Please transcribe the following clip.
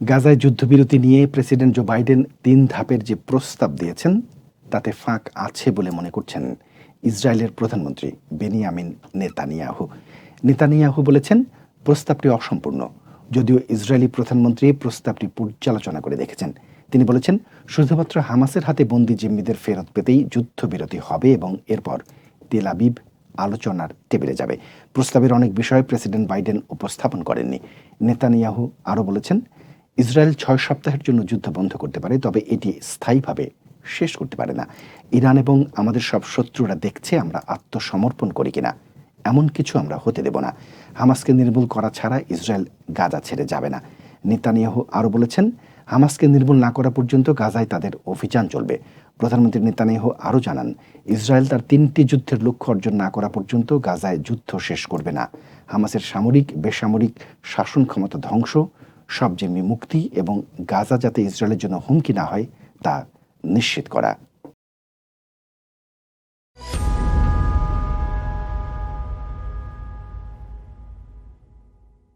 গাজায় যুদ্ধবিরতি নিয়ে প্রেসিডেন্ট জো বাইডেন তিন ধাপের যে প্রস্তাব দিয়েছেন, তাতে ফাঁক আছে বলে মনে করছেন ইসরায়েলের প্রধানমন্ত্রী বেনিয়ামিন নেতানিয়াহু। নেতানিয়াহু বলেছেন, প্রস্তাবটি অসম্পূর্ণ, যদিও ইসরায়েলি প্রধানমন্ত্রী প্রস্তাবটি পর্যালোচনা করে দেখেছেন। তিনি বলেছেন, শুধুমাত্র হামাসের হাতে বন্দি জিম্মিদের ফেরত পেতেই যুদ্ধবিরতি হবে এবং এরপর তেল আবিব আলোচনার টেবিলে যাবে। প্রস্তাবের অনেক বিষয় প্রেসিডেন্ট বাইডেন উপস্থাপন করেননি। নেতানিয়াহু আরও বলেছেন ইসরায়েল ছয় সপ্তাহের জন্য যুদ্ধ বন্ধ করতে পারে, তবে এটি স্থায়ীভাবে শেষ করতে পারে না। ইরান এবং আমাদের সব শত্রুরা দেখছে আমরা আত্মসমর্পণ করি কিনা। এমন কিছু আমরা হতে দেব না। হামাসকে নির্মূল করা ছাড়া ইসরায়েল গাজা ছেড়ে যাবে না। নেতানিয়াহু আরও বলেছেন, হামাসকে নির্মূল না করা পর্যন্ত গাজায় তাদের অভিযান চলবে। প্রধানমন্ত্রী নেতানিয়াহু আরও জানান, ইসরায়েল তার তিনটি যুদ্ধের লক্ষ্য অর্জন না করা পর্যন্ত গাজায় যুদ্ধ শেষ করবে না। হামাসের সামরিক, বেসামরিক শাসন ক্ষমতা ধ্বংস সব মুক্তি এবং গাজা যাতে ইসরায়েলের জন্য হুমকি না হয় তা নিশ্চিত করা।